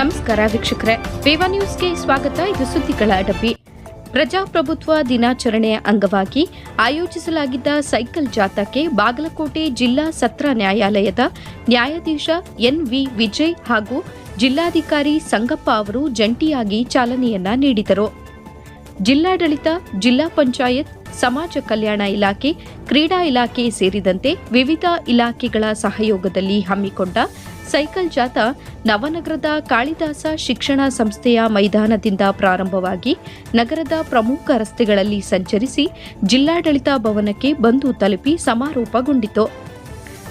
ನಮಸ್ಕಾರ ವೀಕ್ಷಕರೇ. ವಿವ ನ್ಯೂಸ್ಗೆ ಸ್ವಾಗತ. ಇದು ಸುದ್ದಿಗಳ ಡಬ್ಬಿ ಪ್ರಜಾಪ್ರಭುತ್ವ ದಿನಾಚರಣೆಯ ಅಂಗವಾಗಿ ಆಯೋಜಿಸಲಾಗಿದ್ದ ಸೈಕಲ್ ಜಾಥಾಕ್ಕೆ ಬಾಗಲಕೋಟೆ ಜಿಲ್ಲಾ ಸತ್ರ ನ್ಯಾಯಾಲಯದ ನ್ಯಾಯಾಧೀಶ ಎನ್ ವಿ ವಿಜಯ್ ಹಾಗೂ ಜಿಲ್ಲಾಧಿಕಾರಿ ಸಂಗಪ್ಪ ಅವರು ಜಂಟಿಯಾಗಿ ಚಾಲನೆಯನ್ನ ನೀಡಿದರು. ಜಿಲ್ಲಾಡಳಿತ, ಜಿಲ್ಲಾ ಪಂಚಾಯತ್ ಸಮಾಜ ಕಲ್ಯಾಣ ಇಲಾಖೆ, ಕ್ರೀಡಾ ಇಲಾಖೆ ಸೇರಿದಂತೆ ವಿವಿಧ ಇಲಾಖೆಗಳ ಸಹಯೋಗದಲ್ಲಿ ಹಮ್ಮಿಕೊಂಡ ಸೈಕಲ್ ಜಾಥಾ ನವನಗರದ ಕಾಳಿದಾಸ ಶಿಕ್ಷಣ ಸಂಸ್ಥೆಯ ಮೈದಾನದಿಂದ ಪ್ರಾರಂಭವಾಗಿ ನಗರದ ಪ್ರಮುಖ ರಸ್ತೆಗಳಲ್ಲಿ ಸಂಚರಿಸಿ ಜಿಲ್ಲಾಡಳಿತ ಭವನಕ್ಕೆ ಬಂದು ತಲುಪಿ ಸಮಾರೋಪಗೊಂಡಿತು.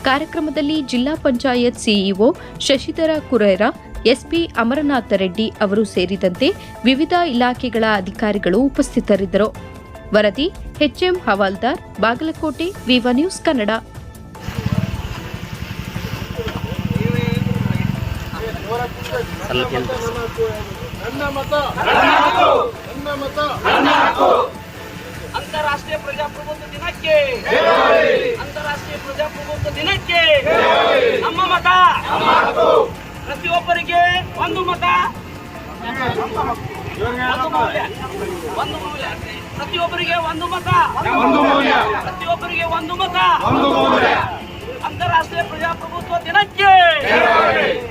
ಕಾರ್ಯಕ್ರಮದಲ್ಲಿ ಜಿಲ್ಲಾ ಪಂಚಾಯತ್ ಸಿಇಒ ಶಶಿಧರ ಕುರೇರ, ಎಸ್ಪಿ ಅಮರನಾಥ ರೆಡ್ಡಿ ಅವರು ಸೇರಿದಂತೆ ವಿವಿಧ ಇಲಾಖೆಗಳ ಅಧಿಕಾರಿಗಳು ಉಪಸ್ಥಿತರಿದ್ದರು. ವರದಿ ಎಚ್ಎಂ ಹವಾಲ್ದಾರ್ ಬಾಗಲಕೋಟೆ ವಿವ ನ್ಯೂಸ್ ಕನ್ನಡ. ನನ್ನ ಮತ ನನ್ನ ಮತ ಅಂತಾರಾಷ್ಟ್ರೀಯ ಪ್ರಜಾಪ್ರಭುತ್ವ ದಿನಕ್ಕೆ ಅಂತಾರಾಷ್ಟ್ರೀಯ ಪ್ರಜಾಪ್ರಭುತ್ವ ದಿನಕ್ಕೆ ನಮ್ಮ ಮತ ಪ್ರತಿಯೊಬ್ಬರಿಗೆ ಒಂದು ಮತ. ಒಂದು ಮೌಲ್ಯ. ಒಂದು ಮೌಲ್ಯ ಪ್ರತಿಯೊಬ್ಬರಿಗೆ ಒಂದು ಮತ. ಒಂದು ಮೌಲ್ಯ. ಪ್ರತಿಯೊಬ್ಬರಿಗೆ ಒಂದು ಮತ ಒಂದು ಮೌಲ್ಯ ಅಂತಾರಾಷ್ಟ್ರೀಯ ಪ್ರಜಾಪ್ರಭುತ್ವ ದಿನಕ್ಕೆ. ಅಂತಾರಾಷ್ಟ್ರೀಯ ಪ್ರಜಾಪ್ರಭುತ್ವ ದಿನಕ್ಕೆ